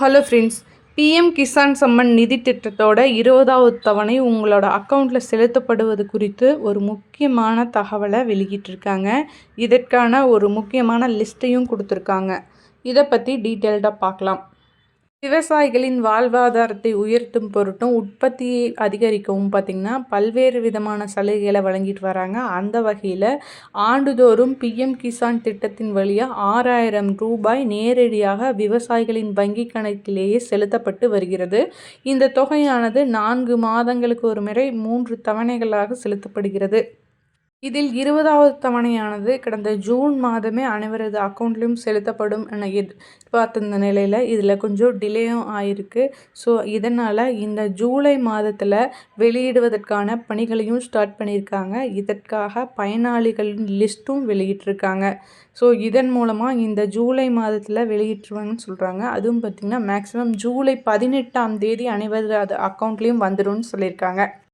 Hello friends PM Kisan Samman Nidhi திட்டத்தோட இருபதாவது தவணை உங்களோட அக்கௌண்ட்டில் செலுத்தப்படுவது குறித்து ஒரு முக்கியமான தகவலை வெளியிட்டிருக்காங்க இதற்கான ஒரு முக்கியமான லிஸ்ட்டையும் கொடுத்துருக்காங்க இதை பற்றி டீட்டெயில்டாக பார்க்கலாம் விவசாயிகளின் வாழ்வாதாரத்தை உயர்த்தும் பொருட்டும் உற்பத்தியை அதிகரிக்கவும் பார்த்திங்கன்னா பல்வேறு விதமான சலுகைகளை வழங்கிட்டு வராங்க. அந்த வகையில் ஆண்டுதோறும் பிஎம் கிசான் திட்டத்தின் வழியாக ஆறாயிரம் ரூபாய் நேரடியாக விவசாயிகளின் வங்கி கணக்கிலேயே செலுத்தப்பட்டு வருகிறது. இந்த தொகையானது நான்கு மாதங்களுக்கு ஒரு முறை மூன்று தவணைகளாக செலுத்தப்படுகிறது. இதில் இருபதாவது தவணையானது கடந்த ஜூன் மாதமே அனைவரது அக்கௌண்ட்லேயும் செலுத்தப்படும் என எதிர்பார்த்திருந்த நிலையில் இதில் கொஞ்சம் டிலேயும் ஆயிருக்கு. ஸோ இதனால் இந்த ஜூலை மாதத்தில் வெளியிடுவதற்கான பணிகளையும் ஸ்டார்ட் பண்ணியிருக்காங்க. இதற்காக பயனாளிகளின் லிஸ்ட்டும் வெளியிட்டிருக்காங்க. ஸோ இதன் மூலமாக இந்த ஜூலை மாதத்தில் வெளியிட்டுருவாங்கன்னு சொல்கிறாங்க அதுவும் பார்த்திங்கன்னா மேக்ஸிமம் ஜூலை பதினெட்டாம் தேதி அனைவரது அக்கௌண்ட்லேயும் வந்துடும் சொல்லியிருக்காங்க.